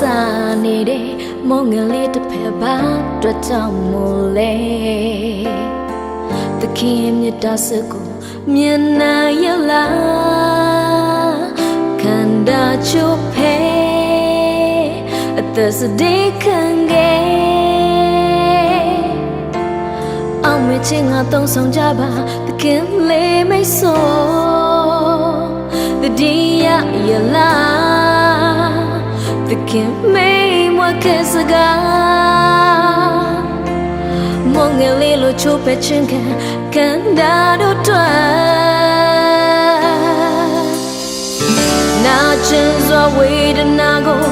စားနေတဲ့မုံငယ်လေးတစ်ဖက်ပါတွေ့ကြောင့်မို့လဲသခင်ရဲ့မြတ်တာစကိုမြင်နိုင်ရလားခန္ဓာချို့ဖဲအသက်စတေးခံခဲ့အောင်မချင်းငါသုံးဆောင်ကြပါသခင်လေးမိတ်ဆိုတတိယရလား The king made what kiss a guy မုံငယ်လေးလိုချိုးပဲချင်းခံကန်ဒါတို့တွေ့နာချင်စွာဝေဒနာကို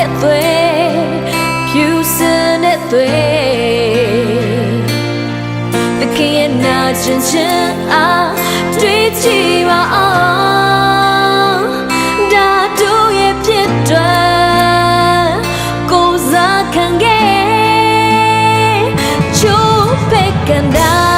ကတော့ခဲ့သွေဖြူစင်တဲ့သွေတကယ်ရဲ့နာချင်ချင်အားတွေ့ကြည့်ပါအောင်ဒါတို့ရဲ့ဖြစ်တွယ်ကိုယ်စားခံခဲ့ချိုးဖက်ကန်တာ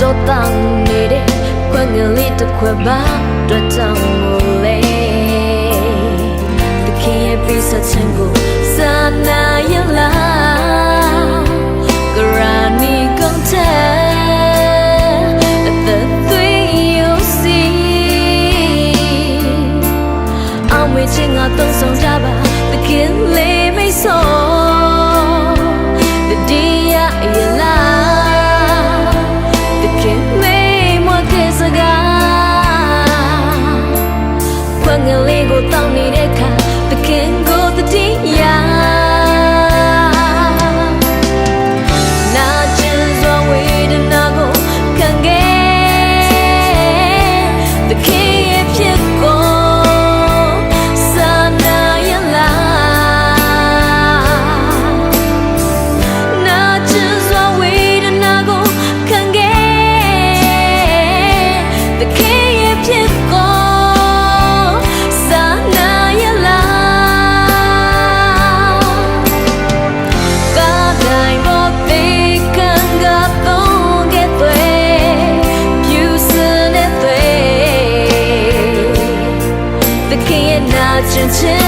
တောက်တော့တောင်းနေတဲ့ခွက်ငယ်လေးတစ်ခွက်ပါတွေ့တောင်းမို့လေတခင်ရဲ့ပြစ်ဆက်ခြင်းကိုစာနာရလားဂရာနီကုန်တဲ့အသက်သွေးယိုစီအောင်မချင်း တဲ့သွေ